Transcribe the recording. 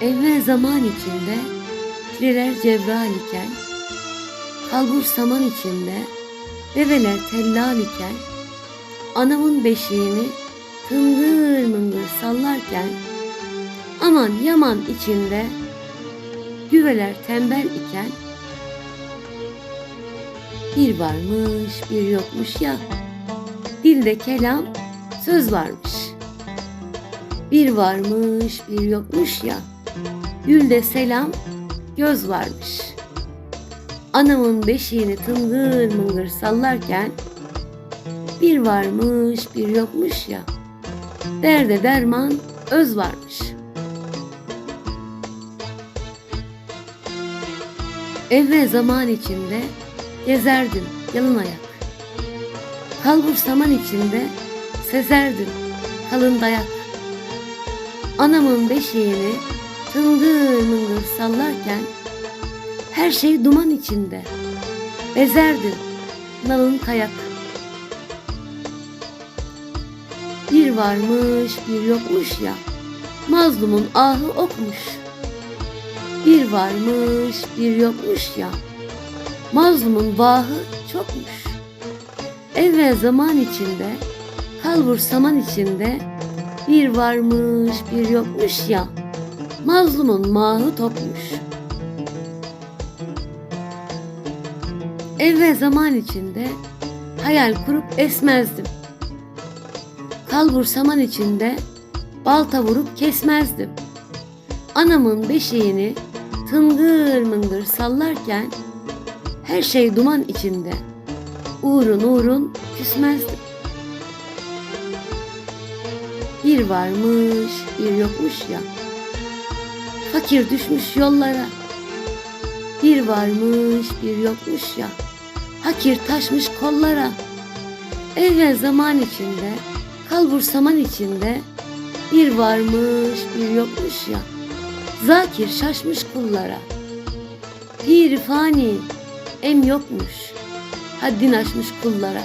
Evvel zaman içinde Pireler cevral iken Kalbur saman içinde Develer tellal iken Anamın beşiğini Tıngır mıngır sallarken Aman yaman içinde Güveler tembel iken Bir varmış bir yokmuş ya Dilde kelam söz varmış. Bir varmış bir yokmuş ya Gülde selam göz varmış Anamın beşiğini tıngır mıngır sallarken Bir varmış bir yokmuş ya Derde derman öz varmış Evvel zaman içinde gezerdim yalın ayak. Kalbur saman içinde sezerdim kalın dayak. Anamın beşiğini tıngır mıngır sallarken her şey duman içinde. Bezerdim nalın kayak. Bir varmış bir yokmuş ya mazlumun ahı okmuş. Bir varmış bir yokmuş ya mazlumun vahı çokmuş. Evvel zaman içinde, kalbur saman içinde bir varmış bir yokmuş ya mazlumun mahı topmuş. Evvel zaman içinde hayal kurup esmezdim. Kalbur saman içinde balta vurup kesmezdim. Anamın beşiğini tıngır mıngır sallarken her şey duman içinde. Uğrun uğrun küsmezdim. Bir varmış bir yokmuş ya. Fakir düşmüş yollara. Bir varmış bir yokmuş ya. Hakir taşmış kollara. Evvel zaman içinde, kalbur saman içinde bir varmış bir yokmuş ya. Zakir şaşmış kullara. Pir fani em yokmuş. Haddin aşmış kullara.